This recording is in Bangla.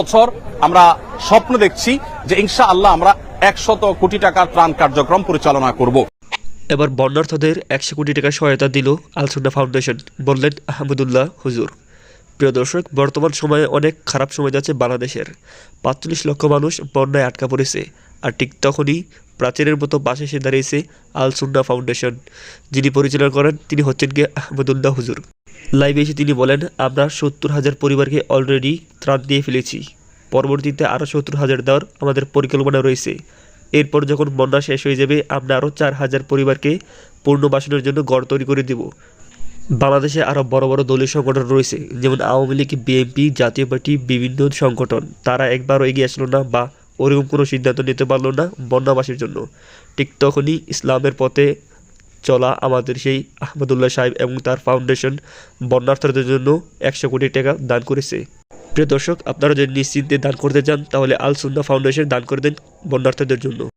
বছর আমরা স্বপ্ন দেখছি যে ইনশা আল্লাহ আমরা একশত কোটি টাকার ত্রাণ কার্যক্রম পরিচালনা করব। এবার বন্যার্থদের একশো কোটি টাকা সহায়তা দিল আলসুন্না ফাউন্ডেশন, বললেন আহমদুল্লাহ হুজুর। প্রিয় দর্শক, বর্তমান সময়ে অনেক খারাপ সময় যাচ্ছে বাংলাদেশের। পাঁচচল্লিশ লক্ষ মানুষ বন্যায় আটকা পড়েছে, আর ঠিক তখনই প্রাচীরের মতো পাশে এসে দাঁড়িয়েছে আলসুন্না ফাউন্ডেশন। যিনি পরিচালনা করেন, তিনি হচ্ছেন গিয়ে আহমদুল্লাহ হুজুর। লাইভে এসে তিনি বলেন, আমরা সত্তর হাজার পরিবারকে অলরেডি ত্রাণ দিয়ে ফেলেছি। পরবর্তীতে আরও সত্তর হাজার দেওয়ার আমাদের পরিকল্পনা রয়েছে। এরপর যখন বন্যা শেষ হয়ে যাবে, আমরা আরও চার হাজার পরিবারকে পুনর্বাসনের জন্য গড় তৈরি করে দেব। বাংলাদেশে আরও বড় বড় দলীয় সংগঠন রয়েছে, যেমন Awami League, BNP, Jatiya Party, বিভিন্ন সংগঠন। তারা একবারও এগিয়ে আসলো না বা ওরকম কোনো সিদ্ধান্ত নিতে পারল না বন্যাবাসীর জন্য। ঠিক তখনই ইসলামের পথে চলা আমাদের সেই আহমদুল্লাহ সাহেব এবং তার ফাউন্ডেশন বন্যার্থীদের জন্য একশো কোটি টাকা দান করেছে। প্রিয় দর্শক, আপনারা যদি নিশ্চিন্তে দান করতে চান, তাহলে আল সুন্না ফাউন্ডেশন দান করে দেন বন্যার্থীদের জন্য।